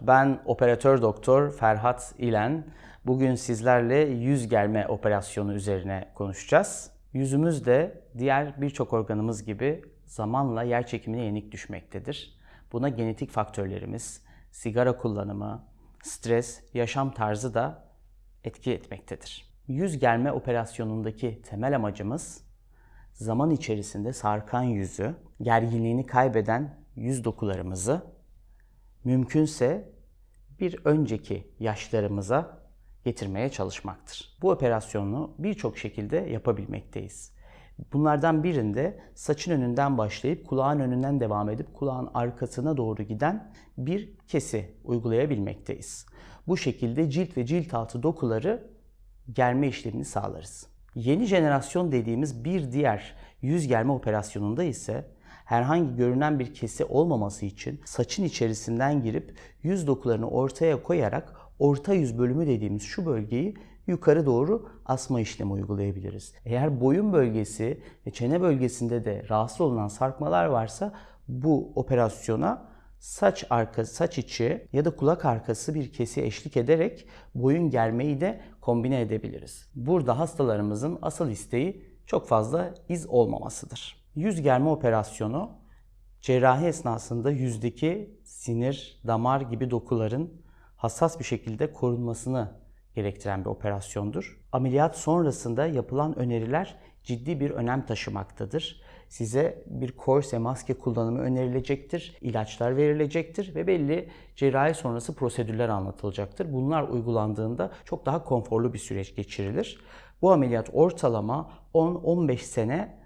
Ben operatör doktor Ferhat İlen. Bugün sizlerle yüz germe operasyonu üzerine konuşacağız. Yüzümüz de diğer birçok organımız gibi zamanla yer çekimine yenik düşmektedir. Buna genetik faktörlerimiz, sigara kullanımı, stres, yaşam tarzı da etki etmektedir. Yüz germe operasyonundaki temel amacımız zaman içerisinde sarkan yüzü, gerginliğini kaybeden yüz dokularımızı mümkünse bir önceki yaşlarımıza getirmeye çalışmaktır. Bu operasyonu birçok şekilde yapabilmekteyiz. Bunlardan birinde saçın önünden başlayıp kulağın önünden devam edip kulağın arkasına doğru giden bir kesi uygulayabilmekteyiz. Bu şekilde cilt ve cilt altı dokuları germe işlemini sağlarız. Yeni jenerasyon dediğimiz bir diğer yüz germe operasyonunda ise herhangi görünen bir kesi olmaması için saçın içerisinden girip yüz dokularını ortaya koyarak orta yüz bölümü dediğimiz şu bölgeyi yukarı doğru asma işlemi uygulayabiliriz. Eğer boyun bölgesi ve çene bölgesinde de rahatsız olunan sarkmalar varsa bu operasyona saç arka, saç içi ya da kulak arkası bir kesi eşlik ederek boyun germeyi de kombine edebiliriz. Burada hastalarımızın asıl isteği çok fazla iz olmamasıdır. Yüz germe operasyonu cerrahi esnasında yüzdeki sinir, damar gibi dokuların hassas bir şekilde korunmasını gerektiren bir operasyondur. Ameliyat sonrasında yapılan öneriler ciddi bir önem taşımaktadır. Size bir korse maske kullanımı önerilecektir, ilaçlar verilecektir ve belli cerrahi sonrası prosedürler anlatılacaktır. Bunlar uygulandığında çok daha konforlu bir süreç geçirilir. Bu ameliyat ortalama 10-15 sene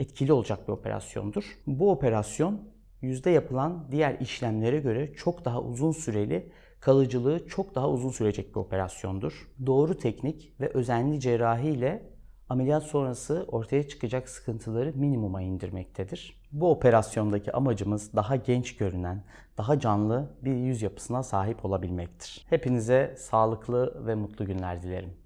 etkili olacak bir operasyondur. Bu operasyon yüzde yapılan diğer işlemlere göre çok daha uzun süreli, kalıcılığı çok daha uzun sürecek bir operasyondur. Doğru teknik ve özenli cerrahi ile ameliyat sonrası ortaya çıkacak sıkıntıları minimuma indirmektedir. Bu operasyondaki amacımız daha genç görünen, daha canlı bir yüz yapısına sahip olabilmektir. Hepinize sağlıklı ve mutlu günler dilerim.